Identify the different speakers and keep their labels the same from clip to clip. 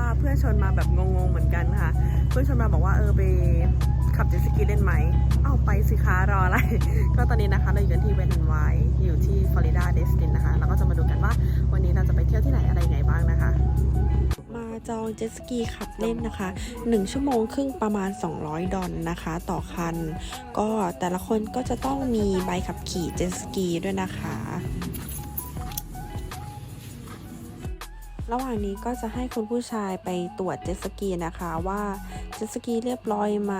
Speaker 1: เพราะว่าเพื่อนชวนมาแบบงงๆเหมือนกันค่ะ เพื่อนชวนมาบอกว่าเออไปขับเจ็ตสกีเล่นไหม เอาไปสิคะรออะไร ก็ตอนนี้นะคะเราอยู่กันที่เวนไวอยู่ที่ฟลอริดาเดสตินนะคะเราก็จะมาดูกันว่าวันนี้เราจะไปเที่ยวที่ไหนอะไรไงบ้างนะคะ มาจองเจ็ตสกีขับเล่นนะคะ 1 ชั่วโมงครึ่งประมาณ 200 ดอลนะคะ ต่อคัน ก็แต่ละคนก็จะต้องมีใบขับขี่เจ็ตสกีด้วยนะคะ ระหว่างนี้ก็จะให้คุณผู้ชายไปตรวจเจ็ตสกีนะคะว่าเจ็ตสกีเรียบร้อยไหม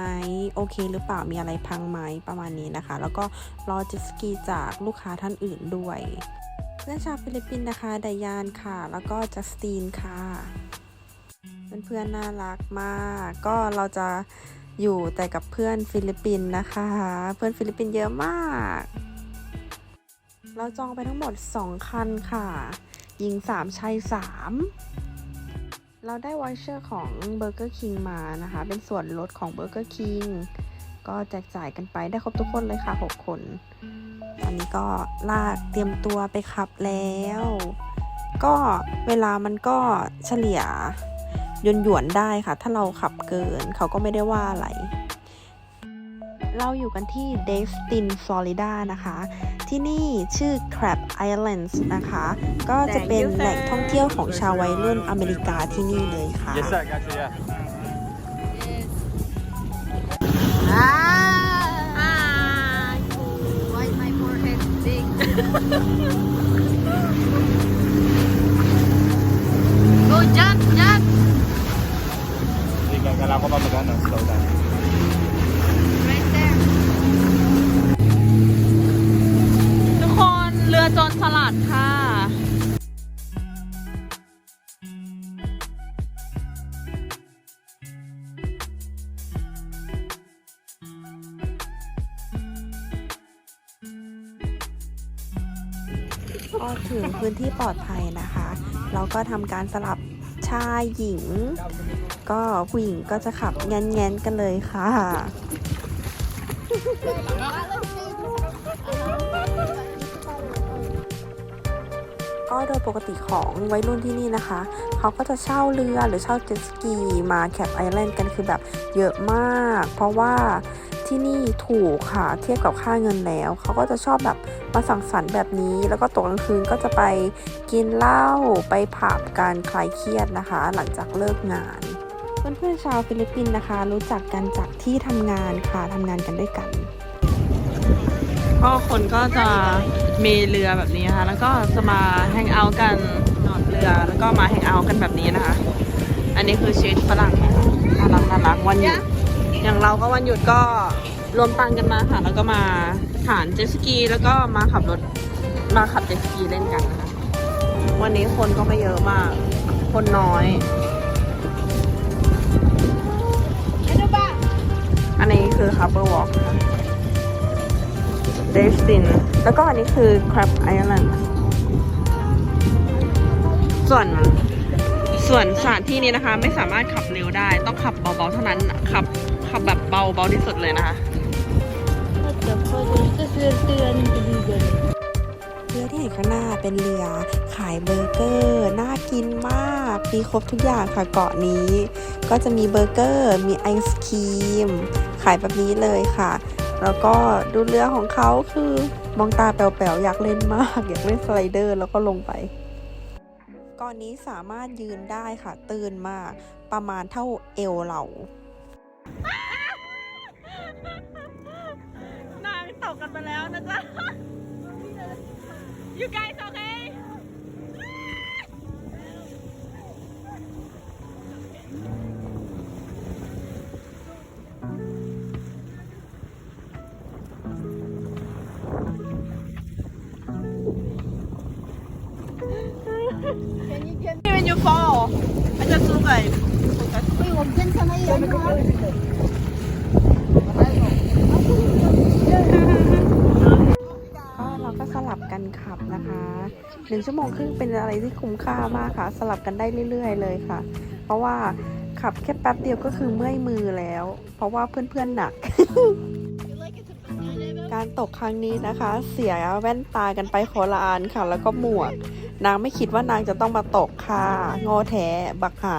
Speaker 1: โอเค หรือเปล่ามีอะไรพังไหมประมาณนี้นะคะ แล้วก็รอเจ็ตสกีจากลูกค้าท่านอื่นด้วยเพื่อนชาวฟิลิปปินส์นะคะไดยานค่ะ แล้วก็จัสตินค่ะ เพื่อนๆน่ารักมาก ก็เราจะอยู่แต่กับเพื่อนฟิลิปปินส์นะคะ เพื่อนฟิลิปปินส์เยอะมาก เราจองไปทั้งหมด 2 คันค่ะ หญิง 3 ชาย 3 เราได้วอยเชอร์ของ Burger King มานะคะ เป็นส่วนลดของ Burger King ก็แจกจ่ายกันไปได้ครบทุกคนเลยค่ะ 6 คน อันนี้ก็ลากเตรียมตัวไปขับแล้ว ก็เวลามันก็เฉลี่ยยนหยวนได้ค่ะ ถ้าเราขับเกินเขาก็ไม่ได้ว่าอะไร เราอยู่กันที่เดสตินฟลอริดานะคะ ที่นี่ชื่อ Crab Islands นะคะ ก็จะเป็นแหล่งท่องเที่ยวของชาววัยรุ่นอเมริกาที่นี่เลยค่ะ
Speaker 2: Yes, sir. Gotcha. Yeah.
Speaker 3: Ah, why my forehead big?
Speaker 1: ก็ถึงพื้นที่ปลอดภัยนะคะ เราก็ทำการสลับชายหญิง ก็ผู้หญิงก็จะขับแง้นๆกันเลยค่ะก็โดยปกติของวัยรุ่นที่นี่นะคะ เขาก็จะเช่าเรือหรือเช่าเจ็ตสกีมาแคปไอแลนด์กันคือแบบเยอะมาก เพราะว่า ที่นี่ถูกค่ะเทียบกับค่าเงินแล้ว เขาก็จะชอบแบบมาสั่งสรรค์แบบนี้ แล้วก็ตกกลางคืนก็จะไปกินเหล้าไปผับการคลายเครียดนะคะ หลังจากเลิกงานเพื่อนๆชาวฟิลิปปินส์นะคะ รู้จักกันจากที่ทำงานค่ะทำงานกันด้วยกันก็คนก็จะมีเรือแบบนี้นะคะ แล้วก็จะมาแฮงเอาท์กันนอนเรือ แล้วก็มาแฮงเอาท์กันแบบนี้นะคะ อันนี้คือชีวิตฝรั่งน่ารักน่ารักวันหยุด อย่างเราก็วันหยุดก็รวมตังกันมาค่ะ แล้วก็มาฐานเจ็ตสกีแล้วก็มาขับรถมาขับเจ็ตสกีเล่นกันนะคะ วันนี้คนก็ไม่เยอะมาก คนน้อยอันนี้คือ Harbor Walk นะคะเดสติน แล้วก็อันนี้คือ Crab Island ส่วนส่วนสถานที่นี้นะคะ ไม่สามารถขับเร็วได้ ต้องขับเบาๆเท่านั้นขับ ขับแบบเบาเบาที่สุดเลยนะคะเรือที่เห็นข้างหน้าเป็นเรือขายเบอร์เกอร์น่ากินมากมีครบทุกอย่างค่ะเกาะนี้ ก็จะมีเบอร์เกอร์ มีไอศครีม ขายแบบนี้เลยค่ะ แล้วก็ดูเรือของเขาคือมองตาแป๋วๆอยากเล่นมากอยากเล่นสไลเดอร์แล้วก็ลงไปก่อนนี้สามารถยืนได้ค่ะ ตื่นมากประมาณเท่าเอวเรา นางตกกันไปแล้วนะจ๊ะ You guys okay? When you fall, I just look like
Speaker 3: Uy, huwag dyan sa may ano ha.
Speaker 1: หนึ่งชั่วโมงครึ่งเป็นอะไรที่คุ้มค่ามากค่ะ สลับกันได้เรื่อย ๆ เลยค่ะ เพราะว่าขับแค่แป๊บเดียวก็คือเมื่อยมือแล้ว เพราะว่าเพื่อนๆหนัก การตกครั้งนี้นะคะ เสียแว่นตากันไปโคละอันค่ะ แล้วก็หมวก นางไม่คิดว่านางจะต้องมาตกค่ะโง่แท้บักหา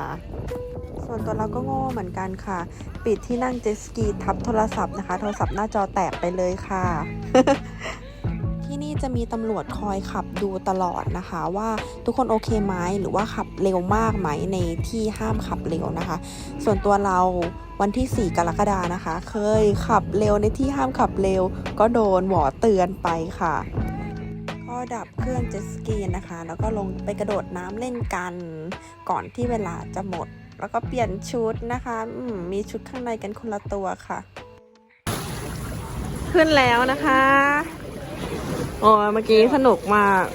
Speaker 1: ส่วนตัวเราก็โง่เหมือนกันค่ะ ปิดที่นั่งเจสกีทับโทรศัพท์นะคะ โทรศัพท์หน้าจอแตกไปเลยค่ะ ที่นี่จะมีตำรวจคอยขับดูตลอดนะคะ ว่าทุกคนโอเคไหมหรือว่าขับเร็วมากไหมในที่ห้ามขับเร็วนะคะ ส่วนตัวเราวันที่ 4 กรกฎานะคะ เคยขับเร็วในที่ห้ามขับเร็ว ก็โดนหวอเตือนไปค่ะก็ดับเครื่องเจ็ตสกีนะคะ แล้วก็ลงไปกระโดดน้ำเล่นกัน ก่อนที่เวลาจะหมด แล้วก็เปลี่ยนชุดนะคะมมีชุดข้างในกันคนละตัวค่ะ ขึ้นแล้วนะคะ โอ้ยเมื่อกี้สนุกมาก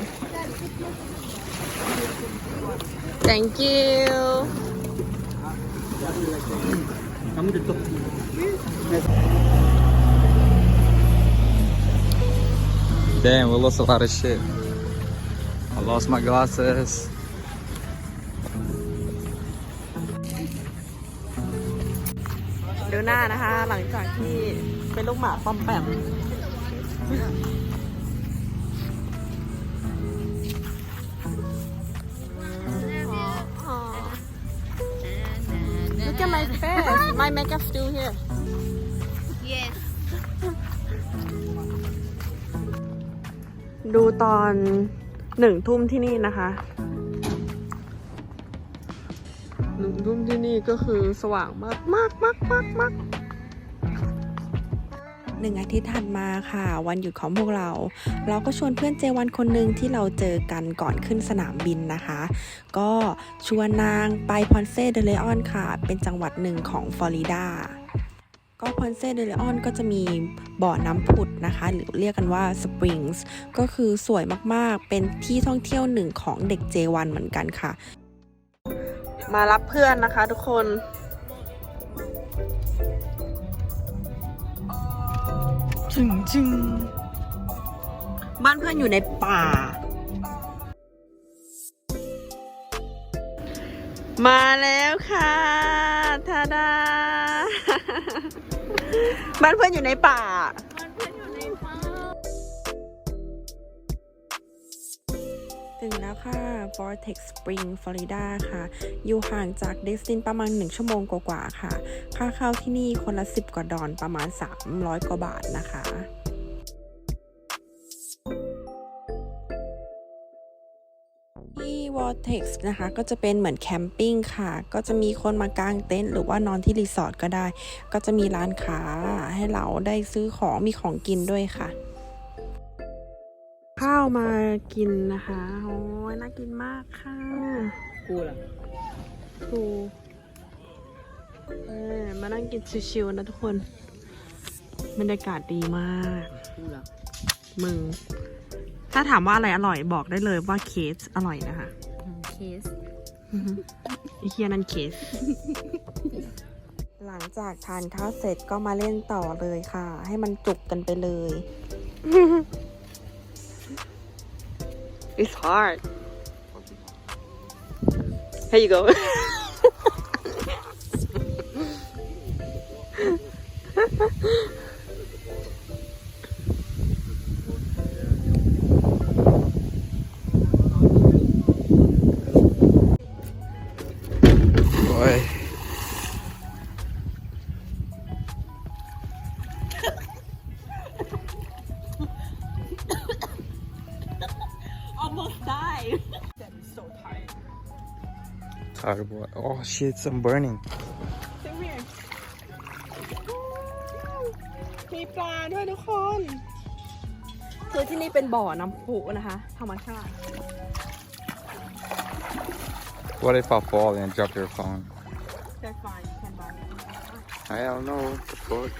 Speaker 1: thank you
Speaker 2: Damn, we lost a lot of shit. I lost my glasses.
Speaker 1: ดูหน้านะคะ หลังจากที่เป็นลูกหมาปอมแปม ดูตอนหนึ่งทุ่มที่นี่นะคะหนึ่งทุ่มที่นี่ก็คือสว่างมากมากมากมากมากหนึ่งอาทิตย์ถัดมาค่ะ วันหยุดของพวกเรา เราก็ชวนเพื่อนเจวันคนหนึ่งที่เราเจอกันก่อนขึ้นสนามบินนะคะ ก็ชวนนางไปพอนเซเดเลออนค่ะ เป็นจังหวัดหนึ่งของฟลอริดา ก็พอนเซเดเลออนก็จะมีบ่อน้ำผุดนะคะ หรือเรียกกันว่าสปริงส์ก็คือสวยมากๆ เป็นที่ท่องเที่ยวหนึ่งของเด็กเจวันเหมือนกันค่ะ มารับเพื่อนนะคะทุกคนจึงจึงบ้านเพื่อนอยู่ในป่า มาแล้วค่ะทาดา บ้านเพื่อนอยู่ในป่า ถึงแล้วค่ะ Vortex Spring Florida ค่ะ อยู่ห่างจากเดสตินประมาณ 1 ชั่วโมงกว่าๆค่ะ ค่าเข้าที่นี่คนละ 10 กว่าดอลประมาณ 300 กว่าบาทนะคะ ที่ Vortex นะคะก็จะเป็นเหมือนแคมปิ้งค่ะ ก็จะมีคนมากางเต็นท์หรือว่านอนที่รีสอร์ทก็ได้ ก็จะมีร้านค้าให้เราได้ซื้อของมีของกินด้วยค่ะ ข้าวมากินนะคะโอ้ยน่ากินมากค่ะ
Speaker 4: กูล่ะ
Speaker 1: ถูเออมานั่งกินชิวๆนะทุกคนบรรยากาศดีมาก
Speaker 4: กูล่ะ
Speaker 1: มึง ถ้าถามว่าอะไรอร่อยบอกได้เลยว่าเคสอร่อยนะคะ
Speaker 3: เคส
Speaker 1: ไอเฮียนั่นเคส หลังจากทานข้าวเสร็จก็มาเล่นต่อเลยค่ะ ให้มันจุกกันไปเลย It's hard Here you go
Speaker 4: Tired
Speaker 2: boy. Oh shit, I'm burning.
Speaker 1: Come here มีปลาด้วยทุกคนคือที่นี่เป็นบ่อน้ำพุนะคะธรรมชาติ
Speaker 2: What if I fall and drop your phone?
Speaker 1: That's fine you can buy it
Speaker 2: I don't know. What the fuck?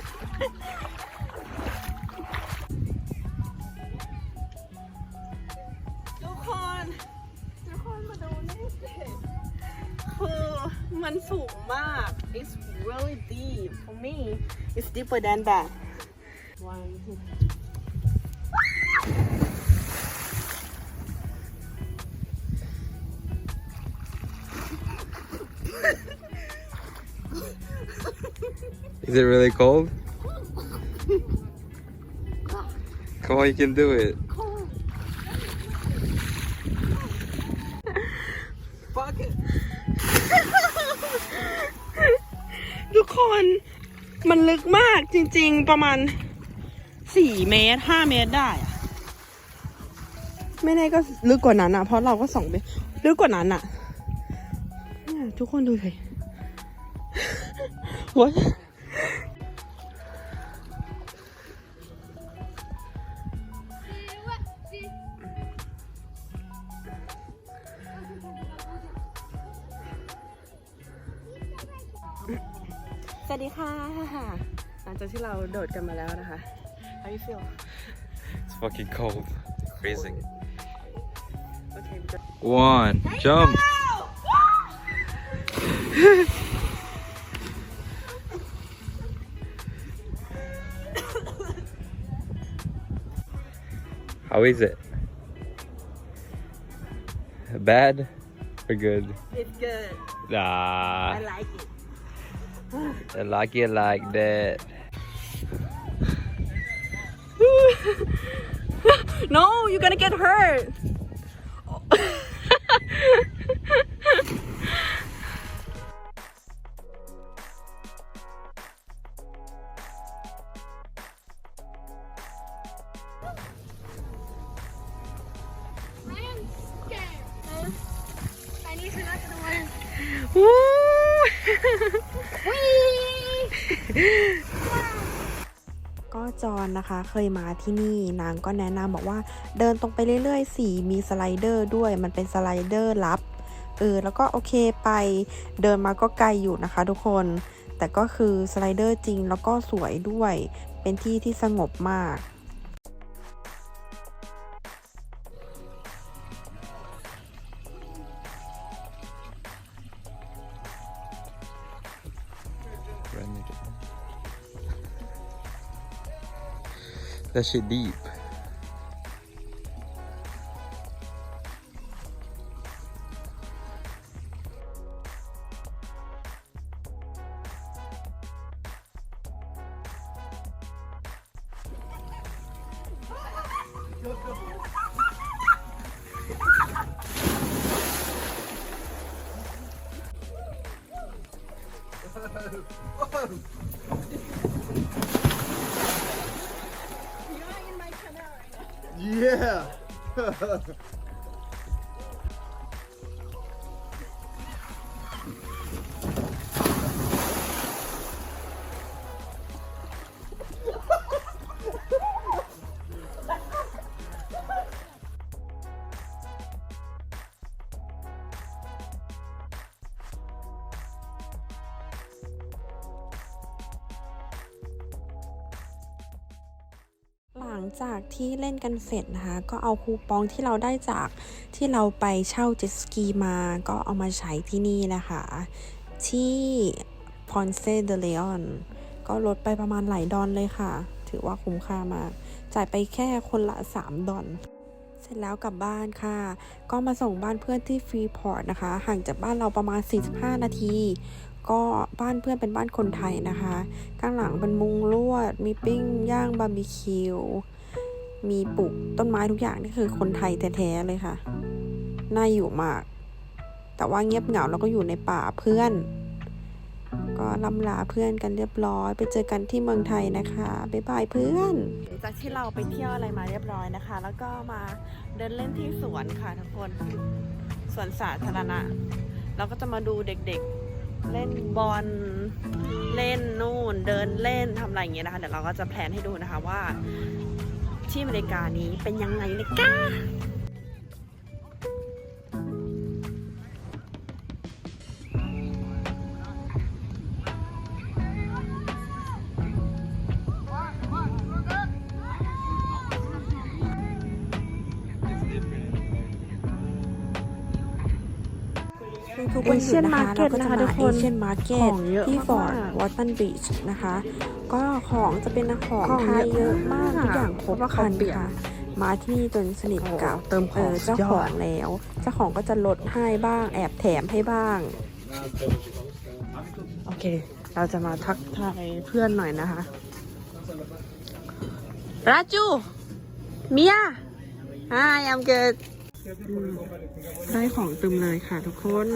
Speaker 1: มันสูงมาก it's really deep for me it's deeper than that one two
Speaker 2: Is it really cold? Come on, you can do it.
Speaker 1: คนมันลึกมากจริงๆประมาณสี่เมตรห้าเมตรได้อะไม่แน่ก็ลึกกว่านั้นอะเพราะเราก็สองไปลึกกว่านั้นอะเนี่ยทุกคนดูสิ What? สวัสดีค่ะ หลังจากที่เราโดดกันมาแล้วนะคะ How you feel?
Speaker 2: It's fucking cold. Freezing.
Speaker 1: Okay.
Speaker 2: One, jump. How is it? Bad or good?
Speaker 1: It's good.
Speaker 2: Nah,
Speaker 1: like it.
Speaker 2: I like it like that.
Speaker 1: no, you're gonna get hurt. ก็จอนนะคะเคยมาที่นี่นางก็แนะนำบอกว่าเดินตรงไปเรื่อยๆสีมีสไลเดอร์ด้วยมันเป็นสไลเดอร์ลับเออแล้วก็โอเคไปเดินมาก็ไกลอยู่นะคะทุกคน แต่ก็คือสไลเดอร์จริงแล้วก็สวยด้วย เป็นที่ที่สงบมาก
Speaker 2: That shit deep.
Speaker 5: Yeah.
Speaker 1: ที่เล่นกันเสร็จนะคะ ก็เอาคูปองที่เราได้จากที่เราไปเช่าเจ็ตสกีมา ก็เอามาใช้ที่นี่นะคะ ที่พอนเซเดเลออนก็ลดไปประมาณหลายดอลเลยค่ะ ถือว่าคุ้มค่ามากจ่ายไปแค่คนละ 3 ดอลเสร็จแล้วกลับบ้านค่ะ ก็มาส่งบ้านเพื่อนที่ฟรีพอร์ตนะคะ ห่างจากบ้านเราประมาณ 45 นาที ก็บ้านเพื่อนเป็นบ้านคนไทยนะคะ ข้างหลังเป็นมุงลวด มีปิ้งย่างบาร์บีคิว มีปลูกต้นไม้ทุกอย่างนี่คือคนไทยแท้ๆเลยค่ะ น่าอยู่มาก แต่ว่าเงียบเหงาแล้วก็อยู่ในป่าเพื่อน ก็ลำลาเพื่อนกันเรียบร้อย ไปเจอกันที่เมืองไทยนะคะบ๊ายบายเพื่อนหลังจากที่เราไปเที่ยวอะไรมาเรียบร้อยนะคะ แล้วก็มาเดินเล่นที่สวนค่ะทุกคนสวนสาธารณะเราก็จะมาดูเด็กๆ เล่นบอลเล่นนู่น เดินเล่นทำอะไรอย่างเงี้ยนะคะ เดี๋ยวเราก็จะแพลนให้ดูนะคะว่า ที่อเมริกานี้เป็นยังไงเลยก้า เอเชียนมาร์เก็ตนะคะทุกคนเอเชียนมาร์เก็ตที่ฟอร์ดวอตตันบีชนะคะ ก็ของจะเป็นของไทยเยอะมากทุกอย่างครบครันค่ะมาที่นี่จนสนิทกับเติมเออเจ้าของแล้ว เจ้าของก็จะลดให้บ้างแอบแถมให้บ้าง โอเค เราจะมาทักทายเพื่อนหน่อยนะคะราจูเมีย Hi I'm good ได้ของตึมเลยค่ะทุกคน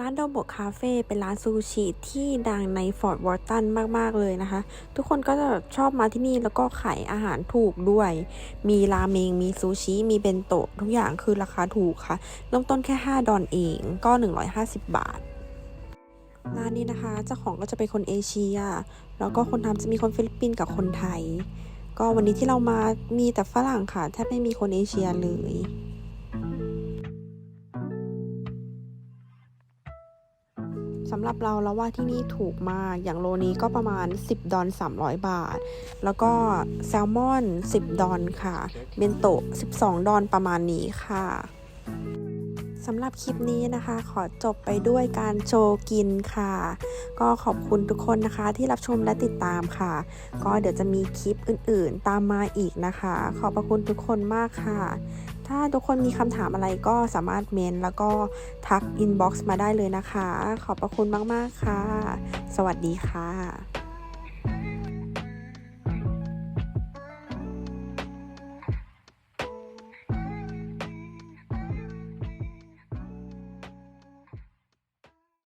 Speaker 1: ร้านโดโบคาเฟ่เป็นร้านซูชิที่ดังในฟอร์ w วอร์ตันมาก ๆ เลยนะคะ ทุกคนก็จะชอบมาที่นี่แล้วก็ขายอาหารถูกด้วย มีราเมง มีซูชิ มีเบนโตะ ทุกอย่างคือราคาถูกค่ะ เริ่มต้นแค่ 5 ดอลเองก็ 150 บาทร้านนี้นะคะเจ้าของก็จะเป็นคนเอเชีย แล้วก็คนทำจะมีคนฟิลิปปินส์กับคนไทย ก็วันนี้ที่เรามามีแต่ฝรั่งค่ะแทบไม่มีคนเอเชียเลยสำหรับเราเราว่าที่นี่ถูกมาก อย่างโลนี้ก็ประมาณ 10 ดอล300 บาท แล้วก็แซลมอน 10 ดอลค่ะ เบนโตะ 12 ดอลประมาณนี้ค่ะ สำหรับคลิปนี้นะคะ ขอจบไปด้วยการโชว์กินค่ะ ก็ขอบคุณทุกคนนะคะที่รับชมและติดตามค่ะ ก็เดี๋ยวจะมีคลิปอื่นๆ ตามมาอีกนะคะ ขอบพระคุณทุกคนมากค่ะ ถ้าทุกคนมีคำถามอะไรก็สามารถเมนแล้วก็ทักอินบ็อกซ์มาได้เลยนะคะ ขอบพระคุณมากๆค่ะ สวัสดีค่ะ